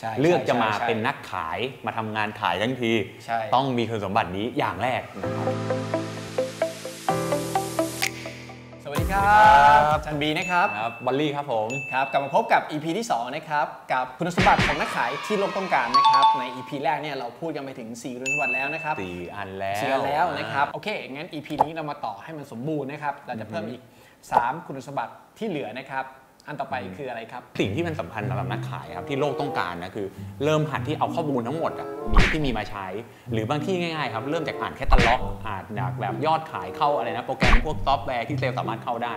ใช่เลือกจะมาใช่ใช่เป็นนักขายมาทำงานขายทั้งทีใช่ต้องมีคุณสมบัตินี้อย่างแรกนะครับสวัสดีครับจันบีนะครับครับบอลลี่ครับผมครับกลับมาพบกับ EP ที่ 2 นะครับ กับคุณสมบัติของนักขายที่โลกต้องการนะครับ ใน EP แรกเนี่ยเราพูดกันไปถึง 4 คุณสมบัติแล้วนะครับสี่อันแล้วเชียร์แล้วนะครับโอเคงั้น EP นี้เรามาต่อให้มันสมบูรณ์นะครับเราจะเพิ่มอีก 3 คุณสมบัติที่เหลือนะครับ อันต่อไปคืออะไรครับ สิ่งที่มันสำคัญสำหรับนักขายครับที่โลกต้องการนะคือ เริ่มหัดที่เอาข้อมูลทั้งหมดอะมีที่มีมาใช้ หรือบางที่ง่ายๆครับเริ่มจากอ่านแคตตาล็อกอ่านจากแบบยอดขายเข้าอะไรนะโปรแกรมพวกซอฟต์แวร์ที่เซลล์สามารถเข้าได้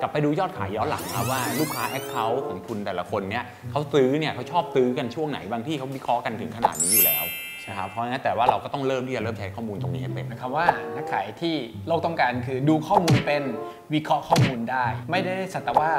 กลับไปดูยอดขายย้อนหลังครับว่าลูกค้าแอคเคาท์ของคุณแต่ละคนเนี่ยเขาซื้อเนี่ยเขาชอบซื้อกันช่วงไหนบางที่เขาวิเคราะห์กันถึงขนาดนี้อยู่แล้ว นะครับเพราะงั้นแต่ว่าเราก็ต้องเริ่มที่จะเริ่มใช้ข้อมูลตรงนี้ให้เป็นหมายความว่านักขายที่โลกต้องการคือดูข้อมูลเป็นวิเคราะห์ข้อมูลได้ ไม่ได้สักแต่ว่า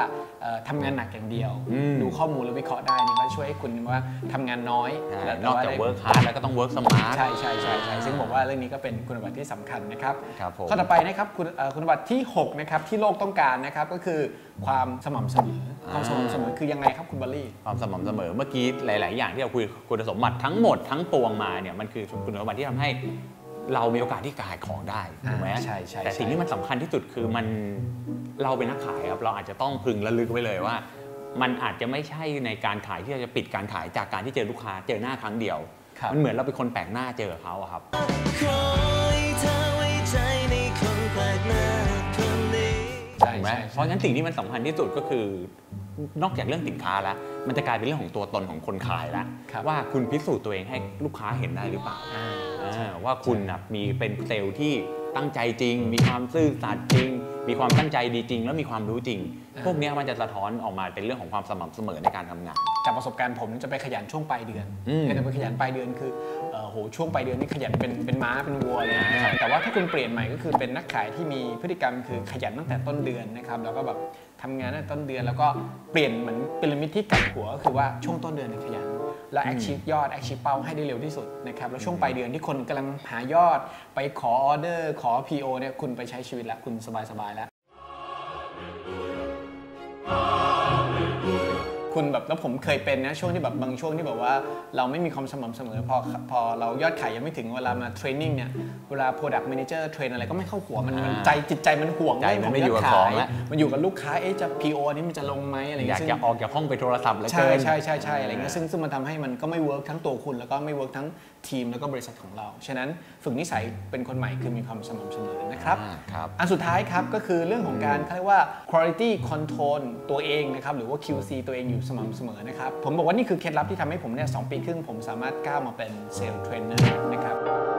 เอ่อทำงานหนักอย่างเดียวอืมดูข้อมูลแล้ววิเคราะห์ได้นี่ก็ช่วยให้คุณว่าทำงานน้อยใช่แล้วนอกจากได้เวิร์คฮาร์ดแล้วก็ต้องเวิร์กสมาร์ทใช่ใช่ใช่ใช่ซึ่งบอกว่าเรื่องนี้ก็เป็นคุณสมบัติที่สำคัญนะครับครับผมข้อต่อไปนะครับคุณเอ่อคุณสมบัติที่6นะครับที่โลกต้องการนะครับก็คือความสม่ำเสมอ ความสม่ำเสมอคือยังไงครับคุณบอลลี่ความสม่ำเสมอเมื่อกี้หลาย ๆ อย่างที่เราคุยคุณสมบัติทั้งหมดทั้งปวงมาเนี่ยมันคือคุณสมบัติที่ทำให้เรามีโอกาสที่ขายของได้ถูกไหมอ่าใช่ใช่แต่สิ่งใช่ที่มันสำคัญที่สุดคือมันเราเป็นนักขายครับเราอาจจะต้องพึงระลึกไว้เลยว่า มันอาจจะไม่ใช่ในการขายที่เราจะปิดการขายจากการที่เจอลูกค้าเจอหน้าครั้งเดียวครับมันเหมือนเราเป็นคนแปลกหน้าเจอเขาอะครับ เพราะฉะนั้นสิ่งที่มันสำคัญที่สุดก็คือนอกจากเรื่องสินค้าแล้ว มันจะกลายเป็นเรื่องของตัวตนของคนขายแล้วครับว่าคุณพิสูจน์ตัวเองให้ลูกค้าเห็นได้หรือเปล่าอ่าอ่าว่าคุณนะมีเป็นเซลล์ที่ ตั้งใจจริง มีความซื่อสัตย์จริง มีความตั้งใจดีจริง แล้วมีความรู้จริงอ่าพวกเนี้ยมันจะสะท้อนออกมาเป็นเรื่องของความสม่ำเสมอในการทำงาน จากประสบการณ์ผมจะไปขยันช่วงปลายเดือนอืม จะไปขยันปลายเดือนคือเอ่อโหช่วงปลายเดือนนี่ขยันเป็นเป็นม้าเป็นวัวเลยนะครับแต่ว่าถ้าคุณเปลี่ยนใหม่ก็คือเป็นนักขายที่มีพฤติกรรมคือขยันตั้งแต่ต้นเดือนนะครับแล้วก็แบบทำงานตั้งแต่ต้นเดือนแล้วก็เปลี่ยนเหมือนพีระมิดที่กลับหัวก็คือว่าช่วงต้นเดือนเนี่ยขยัน แล้ว achieve ยอด achieve เป้าให้ได้เร็วที่สุดนะครับแล้วช่วงปลายเดือนที่คนกำลังหายอด ไปขอออเดอร์ขอ PO เนี่ยคุณไปใช้ชีวิตแล้วคุณสบายๆแล้ว คุณแบบแล้วผมเคยเป็นนะช่วงที่แบบบางช่วงที่แบบว่าเราไม่มีความสม่ำเสมอพอพอเรายอดขายยังไม่ถึงเวลามาเทรนนิ่งเนี่ยเวลา Product Manager เทรนอะไรก็ไม่เข้าหัวมันมันอ่าใจจิตใจมันห่วงใจมันไม่อยู่กับเรื่ของยแล้วมันอยู่กับลูกค้าเอ๊ะจะ PO นี้มันจะลงไหมอะไรอยากเงี้ยซึ่งจะออกจากห้องไปโทรศัพท์แล้วใช่เกินใช่ใช่ใช่อะไรเงี้ยซึ่งซึ่งมันทำให้มันก็ไม่เวิร์กทั้งตัวคุณแล้วก็ไม่เวิร์กทั้งทีมแล้วก็บริษัทของเราฉะนั้นฝึกนิสัยเป็นคนใหม่คือมีความสม่ำเสมอนะครับอ่าครับอันสุดท้ายครับก็คือเรื่องของการเขาเรียกว่า quality control ตัวเองนะครับหรือว่า QC ตัวเองอยู่สม่ำเสมอนะครับ ผมบอกว่านี่คือเคล็ดลับที่ทำให้ผมเนี่ยสองปีครึ่งผมสามารถก้าวมาเป็นเซลล์เทรนเนอร์นะครับ